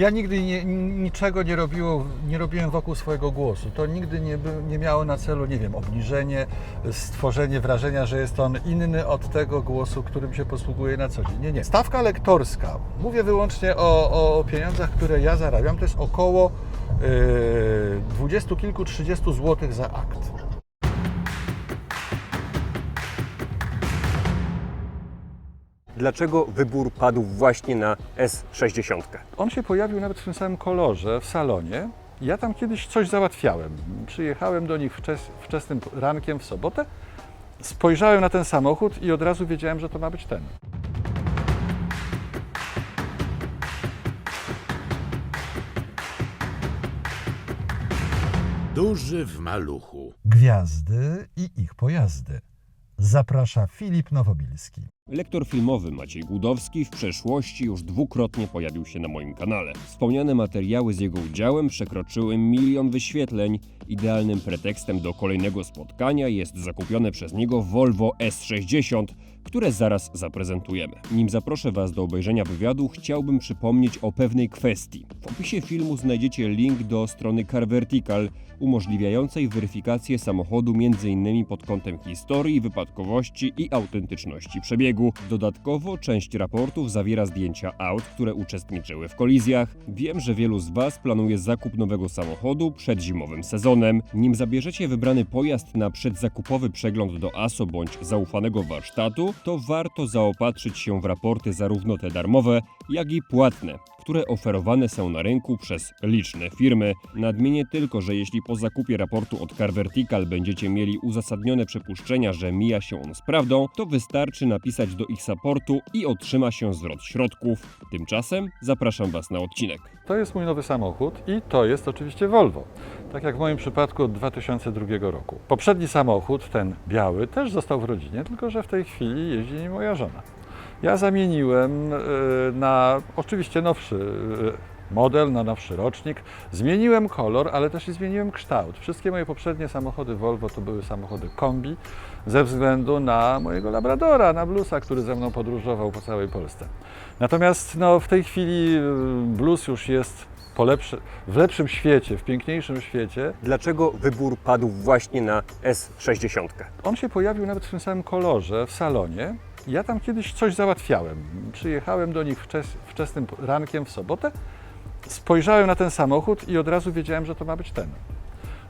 Ja nigdy nie, niczego nie, robiło, nie robiłem wokół swojego głosu. To nigdy nie, nie miało na celu, nie wiem, obniżenie, stworzenie wrażenia, że jest on inny od tego głosu, którym się posługuje na co dzień. Nie, nie. Stawka lektorska, mówię wyłącznie o, o pieniądzach, które ja zarabiam, to jest około yy, dwudziestu kilku, trzydziestu złotych za akt. Dlaczego wybór padł właśnie na S60? On się pojawił nawet w tym samym kolorze w salonie. Ja tam kiedyś coś załatwiałem. Przyjechałem do nich wczes, wczesnym rankiem w sobotę, spojrzałem na ten samochód i od razu wiedziałem, że to ma być ten. Duży w maluchu. Gwiazdy i ich pojazdy. Zaprasza Filip Nowobilski. Lektor filmowy Maciej Gudowski w przeszłości już dwukrotnie pojawił się na moim kanale. Wspomniane materiały z jego udziałem przekroczyły milion wyświetleń. Idealnym pretekstem do kolejnego spotkania jest zakupione przez niego Volvo S60, które zaraz zaprezentujemy. Nim zaproszę Was do obejrzenia wywiadu, chciałbym przypomnieć o pewnej kwestii. W opisie filmu znajdziecie link do strony Car Vertical, umożliwiającej weryfikację samochodu m.in. pod kątem historii, wypadkowości i autentyczności przebiegu. Dodatkowo część raportów zawiera zdjęcia aut, które uczestniczyły w kolizjach. Wiem, że wielu z Was planuje zakup nowego samochodu przed zimowym sezonem. Nim zabierzecie wybrany pojazd na przedzakupowy przegląd do ASO bądź zaufanego warsztatu, to warto zaopatrzyć się w raporty zarówno te darmowe, jak i płatne, które oferowane są na rynku przez liczne firmy. Nadmienię tylko, że jeśli po zakupie raportu od Car Vertical będziecie mieli uzasadnione przypuszczenia, że mija się on z prawdą, to wystarczy napisać do ich supportu i otrzyma się zwrot środków. Tymczasem zapraszam Was na odcinek. To jest mój nowy samochód i to jest oczywiście Volvo. Tak jak w moim przypadku od 2002 roku. Poprzedni samochód, ten biały, też został w rodzinie, tylko że w tej chwili jeździ nim moja żona. Ja zamieniłem e, na oczywiście nowszy e, model, na nowszy rocznik. Zmieniłem kolor, ale też i zmieniłem kształt. Wszystkie moje poprzednie samochody Volvo to były samochody kombi ze względu na mojego Labradora, na Bluesa, który ze mną podróżował po całej Polsce. Natomiast no, w tej chwili e, Blues już jest lepszy, w lepszym świecie, w piękniejszym świecie. Dlaczego wybór padł właśnie na S60? On się pojawił nawet w tym samym kolorze w salonie. Ja tam kiedyś coś załatwiałem. Przyjechałem do nich wczes, wczesnym rankiem w sobotę, spojrzałem na ten samochód i od razu wiedziałem, że to ma być ten.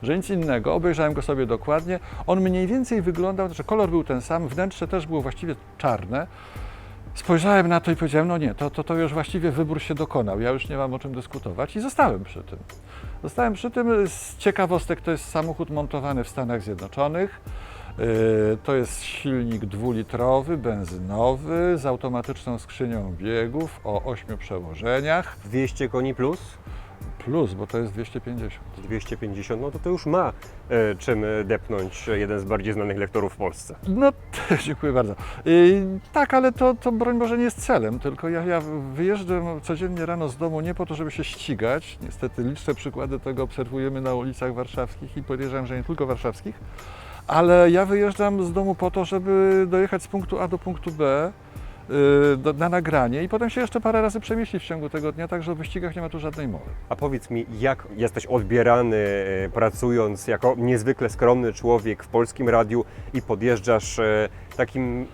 Że nic innego. Obejrzałem go sobie dokładnie. On mniej więcej wyglądał, że kolor był ten sam, wnętrze też było właściwie czarne. Spojrzałem na to i powiedziałem, no nie, to, to, to już właściwie wybór się dokonał, ja już nie mam o czym dyskutować i zostałem przy tym. Zostałem przy tym, z ciekawostek to jest samochód montowany w Stanach Zjednoczonych. Yy, To jest silnik dwulitrowy, benzynowy, z automatyczną skrzynią biegów o ośmiu przełożeniach, 200 koni plus? plus, bo to jest 250. 250, no to to już ma e, czym depnąć jeden z bardziej znanych lektorów w Polsce. No, dziękuję bardzo. Yy, tak, ale to, to broń Boże nie jest celem, tylko ja, ja wyjeżdżam codziennie rano z domu nie po to, żeby się ścigać. Niestety liczne przykłady tego obserwujemy na ulicach warszawskich i podejrzewam, że nie tylko warszawskich, ale ja wyjeżdżam z domu po to, żeby dojechać z punktu A do punktu B na nagranie i potem się jeszcze parę razy przemieścić w ciągu tego dnia, także o wyścigach nie ma tu żadnej mowy. A powiedz mi, jak jesteś odbierany e, pracując jako niezwykle skromny człowiek w polskim radiu i podjeżdżasz e, takim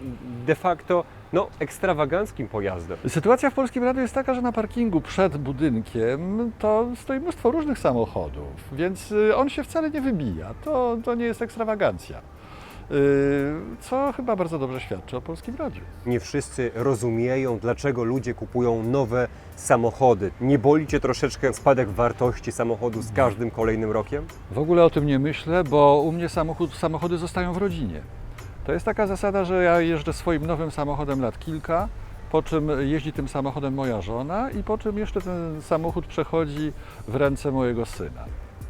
de facto no, ekstrawaganckim pojazdem? Sytuacja w Polskim Radiu jest taka, że na parkingu przed budynkiem to stoi mnóstwo różnych samochodów, więc y, on się wcale nie wybija. To, to nie jest ekstrawagancja. Y, Co chyba bardzo dobrze świadczy o Polskim Radiu. Nie wszyscy rozumieją, dlaczego ludzie kupują nowe samochody. Nie boli Cię troszeczkę spadek wartości samochodu z każdym kolejnym rokiem? W ogóle o tym nie myślę, bo u mnie samochód, samochody zostają w rodzinie. To jest taka zasada, że ja jeżdżę swoim nowym samochodem lat kilka, po czym jeździ tym samochodem moja żona i po czym jeszcze ten samochód przechodzi w ręce mojego syna.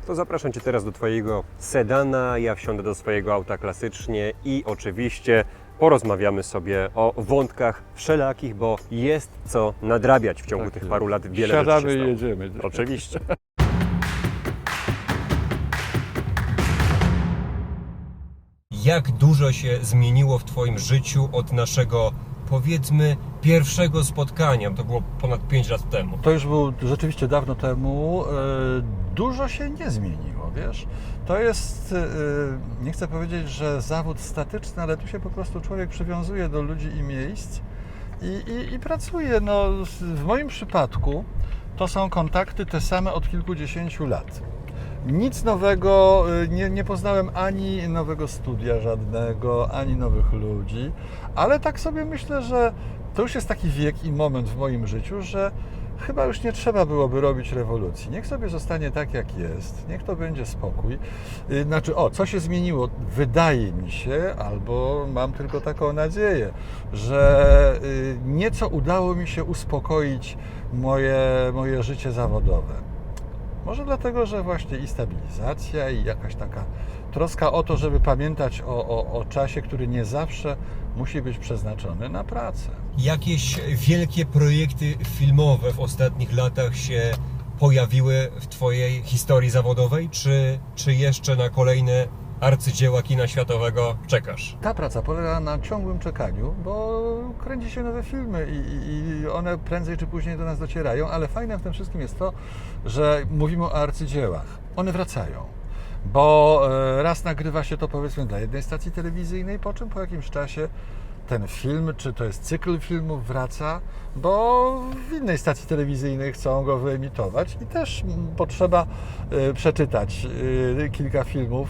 To zapraszam Cię teraz do Twojego sedana, ja wsiądę do swojego auta klasycznie i oczywiście porozmawiamy sobie o wątkach wszelakich, bo jest co nadrabiać w ciągu Tak tych paru lat. Wiele Siadamy rzeczy się i jedziemy. Oczywiście. Jak dużo się zmieniło w Twoim życiu od naszego powiedzmy pierwszego spotkania, to było ponad 5 lat temu. To już było rzeczywiście dawno temu. Dużo się nie zmieniło, wiesz? To jest, e, nie chcę powiedzieć, że zawód statyczny, ale tu się po prostu człowiek przywiązuje do ludzi i miejsc i, i, i pracuje. No, w moim przypadku to są kontakty te same od kilkudziesięciu lat. Nic nowego, y, nie, nie poznałem ani nowego studia żadnego, ani nowych ludzi, ale tak sobie myślę, że to już jest taki wiek i moment w moim życiu, że chyba już nie trzeba byłoby robić rewolucji. Niech sobie zostanie tak, jak jest, niech to będzie spokój. Y, Znaczy, o, co się zmieniło? Wydaje mi się, albo mam tylko taką nadzieję, że y, nieco udało mi się uspokoić moje, moje życie zawodowe. Może dlatego, że właśnie i stabilizacja, i jakaś taka troska o to, żeby pamiętać o, o, o czasie, który nie zawsze musi być przeznaczony na pracę. Jakieś wielkie projekty filmowe w ostatnich latach się pojawiły w Twojej historii zawodowej, czy, czy jeszcze na kolejne arcydzieła kina światowego czekasz? Ta praca polega na ciągłym czekaniu, bo kręci się nowe filmy i, i, one prędzej czy później do nas docierają, ale fajne w tym wszystkim jest to, że mówimy o arcydziełach. One wracają. Bo e, raz nagrywa się to powiedzmy dla jednej stacji telewizyjnej, po czym po jakimś czasie ten film, czy to jest cykl filmów wraca, bo w innej stacji telewizyjnej chcą go wyemitować i też potrzeba e, przeczytać e, kilka filmów.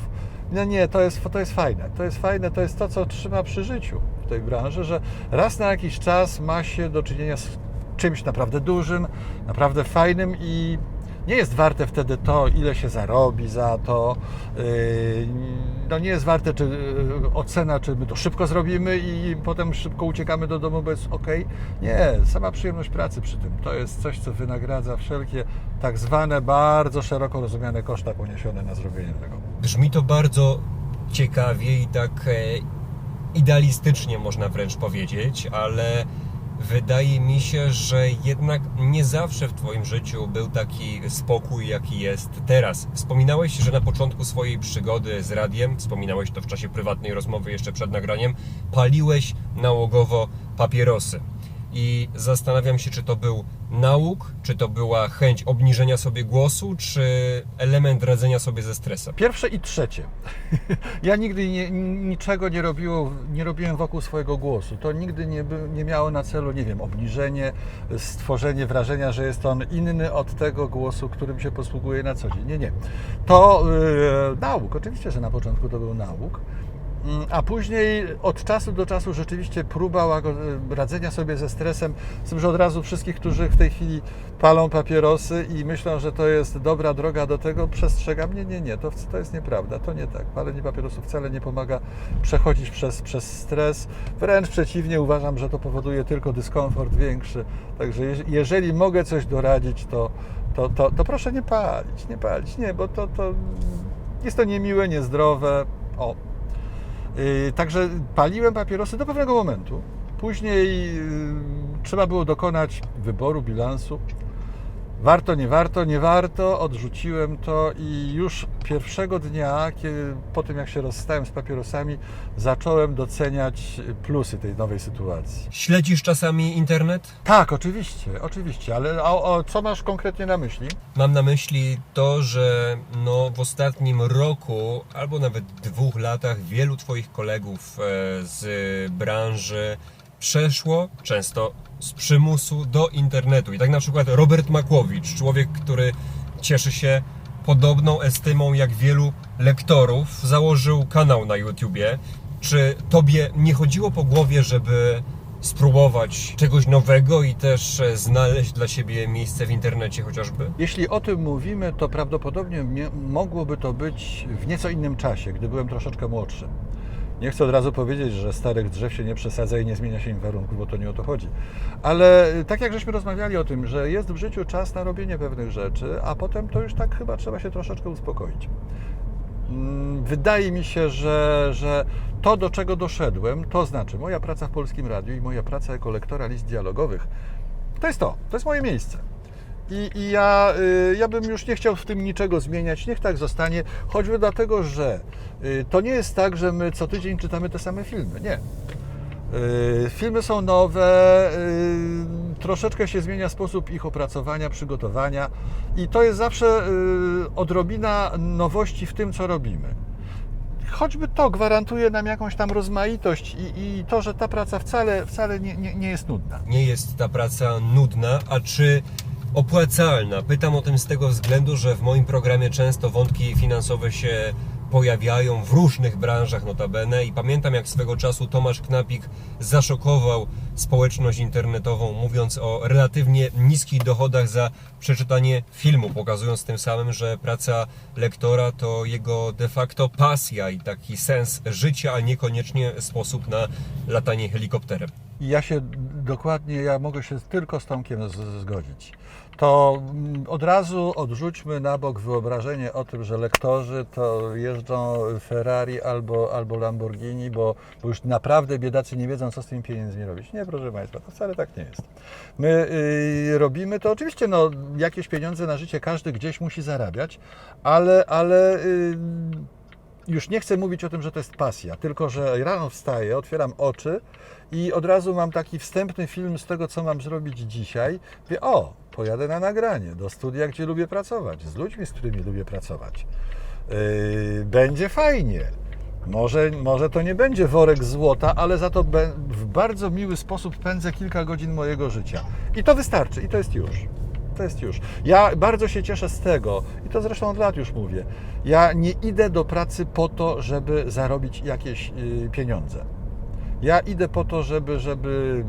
No nie, to jest, to jest fajne. To jest fajne, to jest to, co trzyma przy życiu w tej branży, że raz na jakiś czas ma się do czynienia z czymś naprawdę dużym, naprawdę fajnym i nie jest warte wtedy to, ile się zarobi za to. Yy, No nie jest warte czy, yy, ocena, czy my to szybko zrobimy i potem szybko uciekamy do domu, bo jest ok. Nie, sama przyjemność pracy przy tym. To jest coś, co wynagradza wszelkie tak zwane, bardzo szeroko rozumiane koszta poniesione na zrobienie tego. Brzmi to bardzo ciekawie i tak e, idealistycznie można wręcz powiedzieć, ale wydaje mi się, że jednak nie zawsze w Twoim życiu był taki spokój, jaki jest teraz. Wspominałeś, że na początku swojej przygody z radiem, wspominałeś to w czasie prywatnej rozmowy jeszcze przed nagraniem, paliłeś nałogowo papierosy. I zastanawiam się, czy to był nauk, czy to była chęć obniżenia sobie głosu, czy element radzenia sobie ze stresem. Pierwsze i trzecie. Ja nigdy nie, niczego nie, robiło, nie robiłem wokół swojego głosu. To nigdy nie, nie miało na celu, nie wiem, obniżenie, stworzenie wrażenia, że jest on inny od tego głosu, którym się posługuje na co dzień. Nie, nie. To yy, nauk, oczywiście, że na początku to był nauk. Mm, A później od czasu do czasu rzeczywiście próba radzenia sobie ze stresem, z tym, że od razu wszystkich, którzy w tej chwili palą papierosy i myślą, że to jest dobra droga do tego, przestrzegam, nie, nie, nie, to, to jest nieprawda, to nie tak. Palenie papierosów wcale nie pomaga przechodzić przez, przez stres, wręcz przeciwnie, uważam, że to powoduje tylko dyskomfort większy. Także jeż- jeżeli mogę coś doradzić, to, to, to, to proszę nie palić, nie palić, nie, bo to, to jest to niemiłe, niezdrowe. O, Także paliłem papierosy do pewnego momentu. Później yy, trzeba było dokonać wyboru, bilansu. Warto, nie warto, nie warto. Odrzuciłem to i już pierwszego dnia, kiedy, po tym jak się rozstałem z papierosami, zacząłem doceniać plusy tej nowej sytuacji. Śledzisz czasami internet? Tak, oczywiście, oczywiście, ale o, o, co masz konkretnie na myśli? Mam na myśli to, że no, w ostatnim roku albo nawet dwóch latach wielu Twoich kolegów e, z branży przeszło często z przymusu do internetu. I tak na przykład Robert Makłowicz, człowiek, który cieszy się podobną estymą jak wielu lektorów, założył kanał na YouTubie. Czy Tobie nie chodziło po głowie, żeby spróbować czegoś nowego i też e, znaleźć dla siebie miejsce w internecie chociażby? Jeśli o tym mówimy, to prawdopodobnie mogłoby to być w nieco innym czasie, gdy byłem troszeczkę młodszy. Nie chcę od razu powiedzieć, że starych drzew się nie przesadza i nie zmienia się im warunków, bo to nie o to chodzi. Ale tak jak żeśmy rozmawiali o tym, że jest w życiu czas na robienie pewnych rzeczy, a potem to już tak chyba trzeba się troszeczkę uspokoić. Mm, Wydaje mi się, że, że to, do czego doszedłem, to znaczy moja praca w Polskim Radiu i moja praca jako lektora list dialogowych, to jest to, to jest moje miejsce. I, i ja, y, ja bym już nie chciał w tym niczego zmieniać, niech tak zostanie, choćby dlatego, że y, to nie jest tak, że my co tydzień czytamy te same filmy. Nie. Yy, Filmy są nowe, yy, troszeczkę się zmienia sposób ich opracowania, przygotowania i to jest zawsze yy, odrobina nowości w tym, co robimy. Choćby to gwarantuje nam jakąś tam rozmaitość i, i to, że ta praca wcale, wcale nie, nie, nie jest nudna. nie jest ta praca nudna, a czy opłacalna? Pytam o tym z tego względu, że w moim programie często wątki finansowe się pojawiają w różnych branżach notabene i pamiętam jak swego czasu Tomasz Knapik zaszokował społeczność internetową mówiąc o relatywnie niskich dochodach za przeczytanie filmu, pokazując tym samym, że praca lektora to jego de facto pasja i taki sens życia, a niekoniecznie sposób na latanie helikopterem. I ja się dokładnie, ja mogę się tylko z Tomkiem z, zgodzić. To mm, od razu odrzućmy na bok wyobrażenie o tym, że lektorzy to jeżdżą Ferrari albo, albo Lamborghini, bo, bo już naprawdę biedacy nie wiedzą, co z tymi pieniędzmi robić. Nie, proszę Państwa, to wcale tak nie jest. My y, robimy to, oczywiście no, jakieś pieniądze na życie każdy gdzieś musi zarabiać, ale, ale y, już nie chcę mówić o tym, że to jest pasja, tylko że rano wstaję, otwieram oczy i od razu mam taki wstępny film z tego, co mam zrobić dzisiaj. Wie, o, pojadę na nagranie do studia, gdzie lubię pracować, z ludźmi, z którymi lubię pracować. Yy, będzie fajnie. Może, może to nie będzie worek złota, ale za to w bardzo miły sposób pędzę kilka godzin mojego życia. I to wystarczy, i to jest już. To jest już. Ja bardzo się cieszę z tego, i to zresztą od lat już mówię. Ja nie idę do pracy po to, żeby zarobić jakieś y, pieniądze. Ja idę po to, żeby, żeby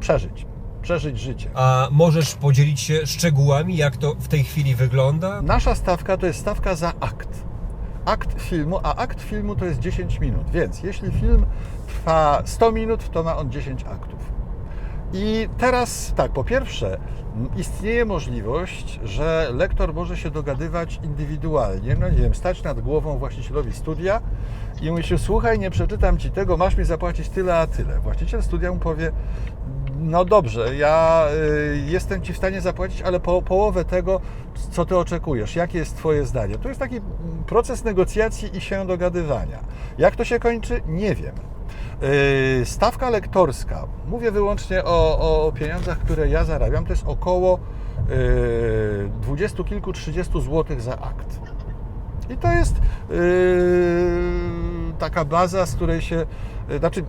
przeżyć, przeżyć życie. A możesz podzielić się szczegółami, jak to w tej chwili wygląda? Nasza stawka to jest stawka za akt. Akt filmu, a akt filmu to jest 10 minut. Więc jeśli film trwa 100 minut, to ma on 10 aktów. I teraz tak, po pierwsze, istnieje możliwość, że lektor może się dogadywać indywidualnie, no nie wiem, stać nad głową właścicielowi studia i mówi się, słuchaj, nie przeczytam ci tego, masz mi zapłacić tyle, a tyle. Właściciel studia mu powie, no dobrze, ja y, jestem ci w stanie zapłacić, ale po, połowę tego, co ty oczekujesz. Jakie jest twoje zdanie? To jest taki proces negocjacji i się dogadywania. Jak to się kończy? Nie wiem. Yy, Stawka lektorska, mówię wyłącznie o, o pieniądzach, które ja zarabiam, to jest około yy, dwudziestu kilku, trzydziestu złotych za akt. I to jest yy, taka baza, z której się, znaczy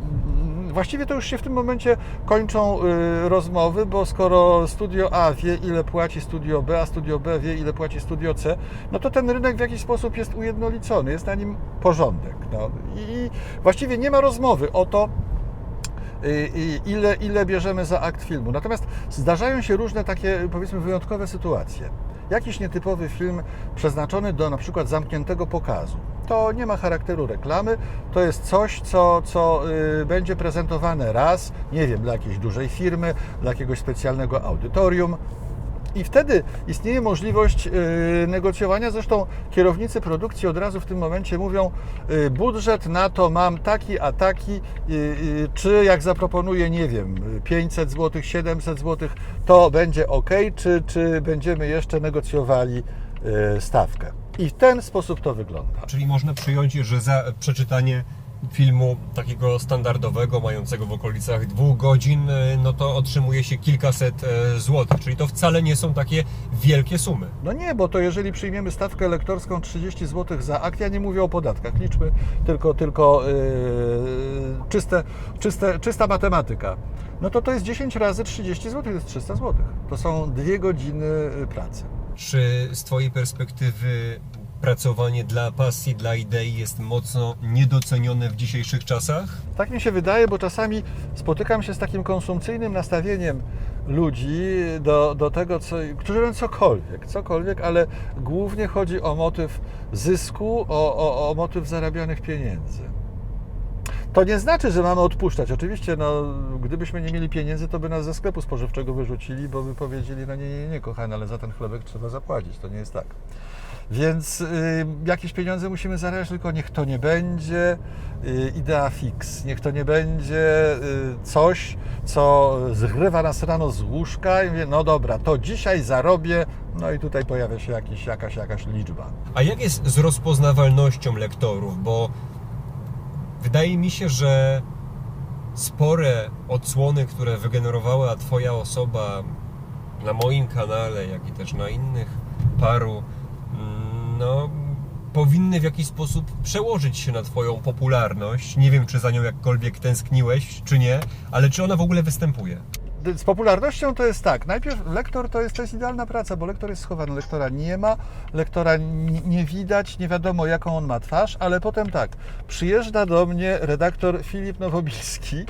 właściwie to już się w tym momencie kończą yy, rozmowy, bo skoro studio A wie ile płaci studio B, a studio B wie ile płaci studio C, no to ten rynek w jakiś sposób jest ujednolicony, jest na nim porządek. No. I właściwie nie ma rozmowy o to, y, y, ile, ile bierzemy za akt filmu. Natomiast zdarzają się różne takie, powiedzmy, wyjątkowe sytuacje. Jakiś nietypowy film przeznaczony do na przykład zamkniętego pokazu. To nie ma charakteru reklamy, to jest coś, co, co y, będzie prezentowane raz, nie wiem, dla jakiejś dużej firmy, dla jakiegoś specjalnego audytorium. I wtedy istnieje możliwość yy, negocjowania. Zresztą kierownicy produkcji od razu w tym momencie mówią: yy, budżet na to mam taki, a taki, czy jak zaproponuję, nie wiem, 500 zł, 700 zł, to będzie ok, czy, czy będziemy jeszcze negocjowali stawkę. I w ten sposób to wygląda. Czyli można przyjąć, że za przeczytanie filmu takiego standardowego, mającego w okolicach dwóch godzin, e, no to otrzymuje się kilkaset e, złotych. Czyli to wcale nie są takie wielkie sumy. No nie, bo to jeżeli przyjmiemy stawkę lektorską 30 zł za akt, ja nie mówię o podatkach, liczmy tylko, tylko yy, czyste, czyste, czysta matematyka, no to to jest 10 razy 30 zł, to jest 300 zł. To są dwie godziny pracy. Czy z Twojej perspektywy pracowanie dla pasji, dla idei jest mocno niedocenione w dzisiejszych czasach? Tak mi się wydaje, bo czasami spotykam się z takim konsumpcyjnym nastawieniem ludzi do, do tego, co, którzy robią cokolwiek, cokolwiek, ale głównie chodzi o motyw zysku, o, o, o motyw zarabianych pieniędzy. To nie znaczy, że mamy odpuszczać. Oczywiście, no, gdybyśmy nie mieli pieniędzy, to by nas ze sklepu spożywczego wyrzucili, bo by powiedzieli, no nie, nie, nie, kochany, ale za ten chlebek trzeba zapłacić. To nie jest tak. Więc y, jakieś pieniądze musimy zarabiać, tylko niech to nie będzie y, idea fix. Niech to nie będzie y, coś, co zgrywa nas rano z łóżka i mówię, no dobra, to dzisiaj zarobię, no i tutaj pojawia się jakiś, jakaś, jakaś liczba. A jak jest z rozpoznawalnością lektorów? Bo wydaje mi się, że spore odsłony, które wygenerowała Twoja osoba na moim kanale, jak i też na innych paru, mm, no, powinny w jakiś sposób przełożyć się na Twoją popularność. Nie wiem, czy za nią jakkolwiek tęskniłeś, czy nie, ale czy ona w ogóle występuje? Z popularnością to jest tak. Najpierw lektor to jest, to jest idealna praca, bo lektor jest schowany. Lektora nie ma, lektora nie widać, nie wiadomo jaką on ma twarz, ale potem tak. Przyjeżdża do mnie redaktor Filip Nowobilski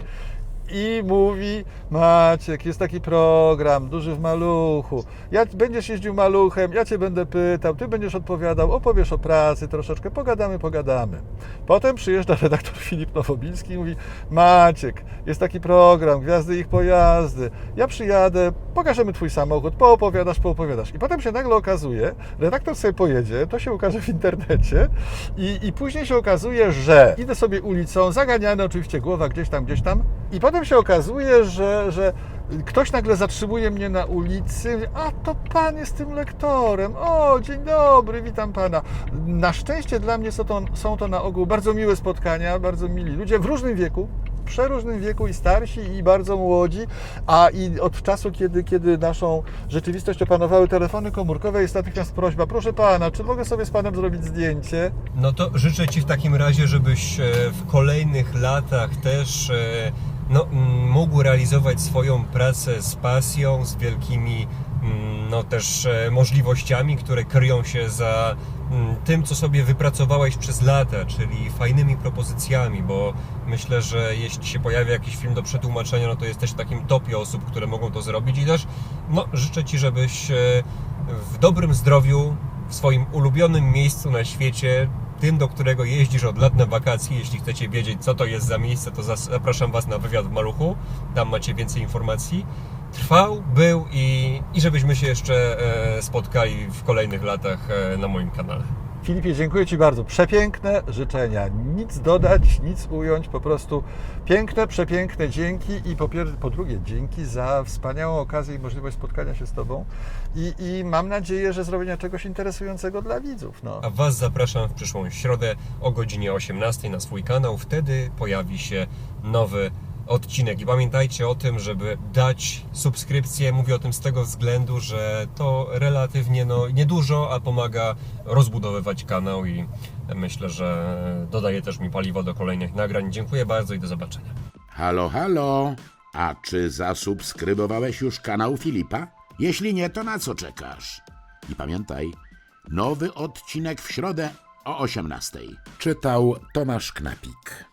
i mówi: Maciek, jest taki program, duży w maluchu. Ja, będziesz jeździł maluchem, ja cię będę pytał, ty będziesz odpowiadał, opowiesz o pracy troszeczkę, pogadamy, pogadamy. Potem przyjeżdża redaktor Filip Nowobilski i mówi: Maciek, jest taki program, gwiazdy ich pojazdy. Ja przyjadę, pokażemy twój samochód, poopowiadasz, poopowiadasz. I potem się nagle okazuje, redaktor sobie pojedzie, to się ukaże w internecie i, i później się okazuje, że idę sobie ulicą, zaganiany oczywiście głowa gdzieś tam, gdzieś tam i potem się okazuje, że, że ktoś nagle zatrzymuje mnie na ulicy, a to pan jest tym lektorem, o dzień dobry, witam pana. Na szczęście dla mnie są to, są to na ogół bardzo miłe spotkania, bardzo mili ludzie w różnym wieku, przeróżnym wieku i starsi i bardzo młodzi, a i od czasu, kiedy, kiedy naszą rzeczywistość opanowały telefony komórkowe jest natychmiast prośba, proszę pana, czy mogę sobie z panem zrobić zdjęcie? No to życzę Ci w takim razie, żebyś e, w kolejnych latach też e, no, mógł realizować swoją pracę z pasją, z wielkimi no, też e, możliwościami, które kryją się za tym, co sobie wypracowałeś przez lata, czyli fajnymi propozycjami, bo myślę, że jeśli się pojawia jakiś film do przetłumaczenia, no to jesteś w takim topie osób, które mogą to zrobić. I też no, życzę Ci, żebyś e, w dobrym zdrowiu, w swoim ulubionym miejscu na świecie, tym, do którego jeździsz od lat na wakacje. Jeśli chcecie wiedzieć, co to jest za miejsce, to zapraszam Was na wywiad w Maluchu. Tam macie więcej informacji. Trwał, był i, i żebyśmy się jeszcze e, spotkali w kolejnych latach e, na moim kanale. Filipie, dziękuję Ci bardzo. Przepiękne życzenia. Nic dodać, nic ująć, po prostu piękne, przepiękne dzięki i po, pier- po drugie dzięki za wspaniałą okazję i możliwość spotkania się z Tobą i, i mam nadzieję, że zrobienia czegoś interesującego dla widzów. No. A Was zapraszam w przyszłą środę o godzinie 18 na swój kanał. Wtedy pojawi się nowy odcinek. I pamiętajcie o tym, żeby dać subskrypcję. Mówię o tym z tego względu, że to relatywnie no, niedużo, a pomaga rozbudowywać kanał i myślę, że dodaje też mi paliwo do kolejnych nagrań. Dziękuję bardzo i do zobaczenia. Halo, halo. A czy zasubskrybowałeś już kanał Filipa? Jeśli nie, to na co czekasz? I pamiętaj, nowy odcinek w środę o 18:00. Czytał Tomasz Knapik.